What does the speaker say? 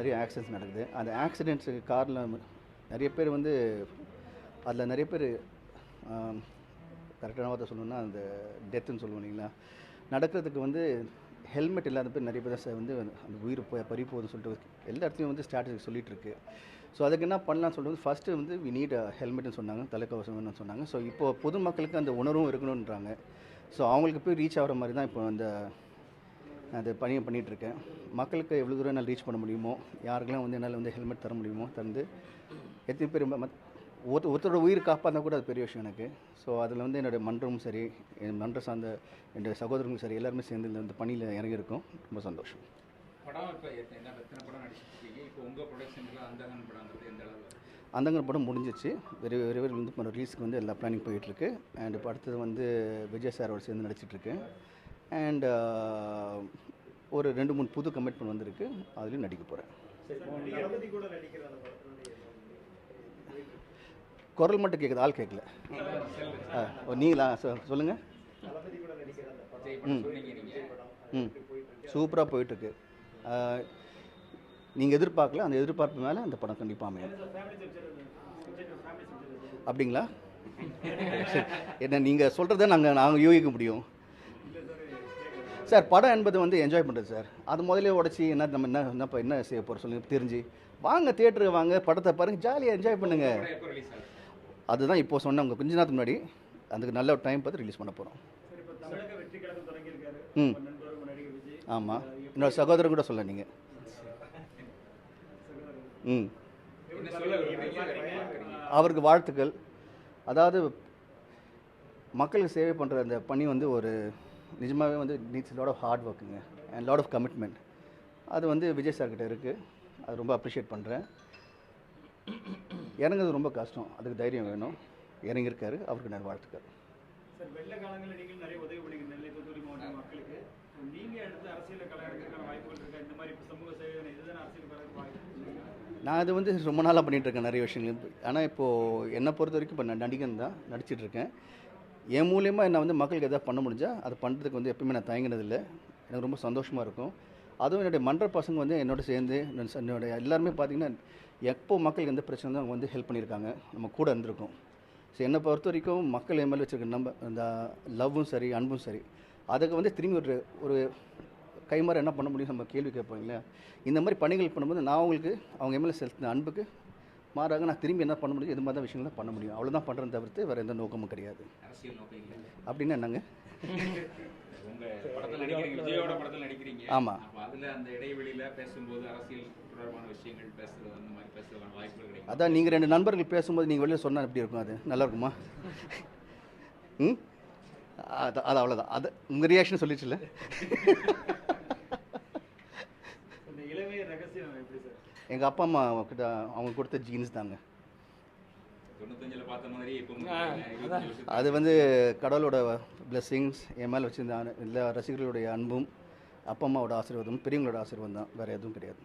நிறைய ஆக்சிடென்ட்ஸ் நடக்குது. அந்த ஆக்சிடென்ட்ஸுக்கு காரில் நிறைய பேர் வந்து அதில் நிறைய பேர் கரெக்டான வார்த்தை சொல்லணும்னா அந்த டெத்துன்னு சொல்லுவோம் இல்லைங்களா? நடக்கிறதுக்கு வந்து ஹெல்மெட் இல்லாத பேர் நிறைய பேர் தான் வந்து அந்த உயிர் போய் பறி போகுதுன்னு சொல்லிட்டு எல்லா இடத்துலையும் வந்து ஸ்ட்ராட்டஜி சொல்லிட்டு இருக்கு. ஸோ அதுக்கு என்ன பண்ணலாம்னு சொல்லிட்டு ஃபஸ்ட்டு வந்து வி நீட் ஹெல்மெட்னு சொன்னாங்க தலைக்கவசம் வேணும்னு சொன்னாங்க. ஸோ இப்போ பொதுமக்களுக்கு அந்த உணர்வும் இருக்கணுன்றாங்க ஸோ அவங்களுக்கு போய் ரீச் ஆகிற மாதிரி தான் இப்போ அந்த அது பணியை பண்ணிகிட்ருக்கேன். மக்களுக்கு எவ்வளோ தூரம் என்னால் ரீச் பண்ண முடியுமோ யாருக்கெல்லாம் வந்து என்னால் வந்து ஹெல்மெட் தர முடியுமோ தந்து எத்தனை பேர் மத்- ஒருத்தர் ஒருத்தரோட உயிர் காப்பாற்றினா கூட அது பெரிய விஷயம் எனக்கு. ஸோ அதில் வந்து என்னுடைய மன்றமும் சரி என் மன்றம் சார்ந்த என்னுடைய சகோதரங்களும் சரி எல்லாருமே சேர்ந்து இந்த- இந்த பணியில் இறங்கியிருக்கோம். ரொம்ப சந்தோஷம். படம் இப்போ என்ன எத்தனை படம் நடிச்சிருக்கீங்க இப்போ உங்கள் ப்ரொடக்ஷனில் அந்தகன் படங்கிறது எந்த அளவு? அந்தங்க படம் முடிஞ்சிச்சு. விரை விரைவில் வந்து ரிலீஸ்க்கு வந்து எல்லா பிளானிங் போயிட்டுருக்கு அண்ட் இப்போ அடுத்தது வந்து விஜய் சாரோட சேர்ந்து நடிச்சிட்ருக்கு அண்ட் uh, ஒரு ரெண்டு மூணு புது கமிட்மெண்ட் வந்திருக்கு. அதுலேயும் நடிக்க போகிறேன் குரல் மட்டும் கேட்குது ஆள் கேட்கல ஆ, ஓ, நீங்களா? சொ- சொல்லுங்க. ம். சூப்பராக போயிட்டுருக்கு. நீங்கள் எதிர்பார்க்கல அந்த எதிர்பார்ப்பு மேலே அந்த படம் கண்டிப்பாக அமையும். அப்படிங்களா? சரி. என்ன நீங்கள் சொல்கிறத நாங்கள் நாங்கள் யூகிக்க முடியும். சார் படம் என்பது வந்து என்ஜாய் பண்ணுறது சார். அது முதல்ல உடச்சி என்ன நம்ம என்ன என்னப்பா என்ன செய்ய போகிறோம் சொல்லுங்க தெரிஞ்சு. வாங்க தியேட்டருக்கு வாங்க படத்தை பாருங்க ஜாலியாக என்ஜாய் பண்ணுங்க. படம் எப்போ ரிலீஸ் ஆகுது அதுதான் இப்போ சொன்னவங்க கொஞ்ச நேரத்துக்கு முன்னாடி அதுக்கு நல்ல ஒரு டைம் பார்த்து ரிலீஸ் பண்ண போகிறோம் ம். ஆமாம் என்னோட சகோதரர் கூட சொல்ல நீங்கள் ம். என்ன அவருக்கு வாழ்த்துக்கள். அதாவது மக்களுக்கு சேவை பண்ணுற அந்த பணி வந்து ஒரு நிஜமாகவே வந்து நீட்ஸ் லாட் ஆஃப் ஹார்ட் ஒர்க்குங்க அண்ட் லாட் ஆஃப் கமிட்மெண்ட் அது வந்து விஜய் சார் கிட்ட இருக்குது அது ரொம்ப அப்ரிஷியேட் பண்ணுறேன் இறங்குறது ரொம்ப கஷ்டம். அதுக்கு தைரியம் வேணும். இறங்கியிருக்காரு அவருக்கு நான் வாழ்த்துக்கள். சார் வெள்ள காலங்களில் நீங்கள் நிறைய உதவி பண்ணீங்க நெல்லை தூத்துக்குடி மாவட்ட மக்களுக்கு. நீங்க அடுத்து அரசியல் கலக்கிறதுக்கான வாய்ப்புகள் இருக்கா? இந்த மாதிரி சமூக சேவை இதுதான் அரசியல் கலக்க வாய்ப்பு நான் அது வந்து ரொம்ப நாளாக பண்ணிட்டு இருக்கேன் நிறைய விஷயங்கள். ஆனால் இப்போது என்னை பொறுத்த வரைக்கும் இப்போ நான் நடிகன் தான். நடிச்சிட்டு இருக்கேன். என் மூலியமாக என்ன வந்து மக்களுக்கு எதாவது பண்ண முடிஞ்சால் அது பண்ணுறதுக்கு வந்து எப்பயுமே நான் தயங்கினதில்லை. எனக்கு ரொம்ப சந்தோஷமாக இருக்கும். அதுவும் என்னுடைய மன்ற பசங்க வந்து என்னோட சேர்ந்து என்னோட எல்லாருமே பார்த்திங்கன்னா எப்போ மக்களுக்கு எந்த பிரச்சனை தான் அவங்க வந்து ஹெல்ப் பண்ணியிருக்காங்க. நம்ம கூட இருந்திருக்கோம். ஸோ என்னை பொறுத்த வரைக்கும் மக்கள் என் மேலே வச்சுருக்க நம்ம இந்த லவ்வும் சரி அன்பும் சரி அதுக்கு வந்து திரும்பி ஒரு ஒரு கைமாறு என்ன பண்ண முடியும் நம்ம கேள்வி கேட்போம் இல்லையா? இந்த மாதிரி பணிகள் பண்ணும்போது நான் அவங்களுக்கு அவங்க எம்எல்ஏ செலுத்தின அன்புக்கு மாறாக நான் திரும்பி என்ன பண்ண முடியும்? இது மாதிரி தான் விஷயங்கள் தான் பண்ண முடியும்? அவ்வளோதான் பண்ணுறேன் தவிர்த்து வேறு எந்த நோக்கமும் கிடையாது. அப்படின்னு என்னங்க? படத்தில் நடிக்கிறீங்க விஜயோட படத்தில் நடிக்கிறீங்க. ஆமா. அப்போ அதில் அந்த இடைவெளியில பேசும்போது அதான் நீங்கள் ரெண்டு நண்பர்கள் பேசும்போது நீங்கள் வெளியில் சொன்னால் எப்படி இருக்கும் அது? நல்லா இருக்குமா? ம்? அது அது அவ்வளோதான் அது உங்கள் ரியாக்ஷன் சொல்லிச்சுல இந்த இளமைய ரகசியம் எப்படி சார் எங்கள் அப்பா அம்மா கிட்ட அவங்க கொடுத்த ஜீன்ஸ் தாங்க. அது வந்து கடவுளோட பிளெஸ்ஸிங்ஸ் என் மேலே வச்சிருந்த எல்லா ரசிகர்களுடைய அன்பும் அப்பா அம்மாவோட ஆசீர்வாதம் பெரியவங்களோட ஆசீர்வாதம் தான். வேறு எதுவும் கிடையாது.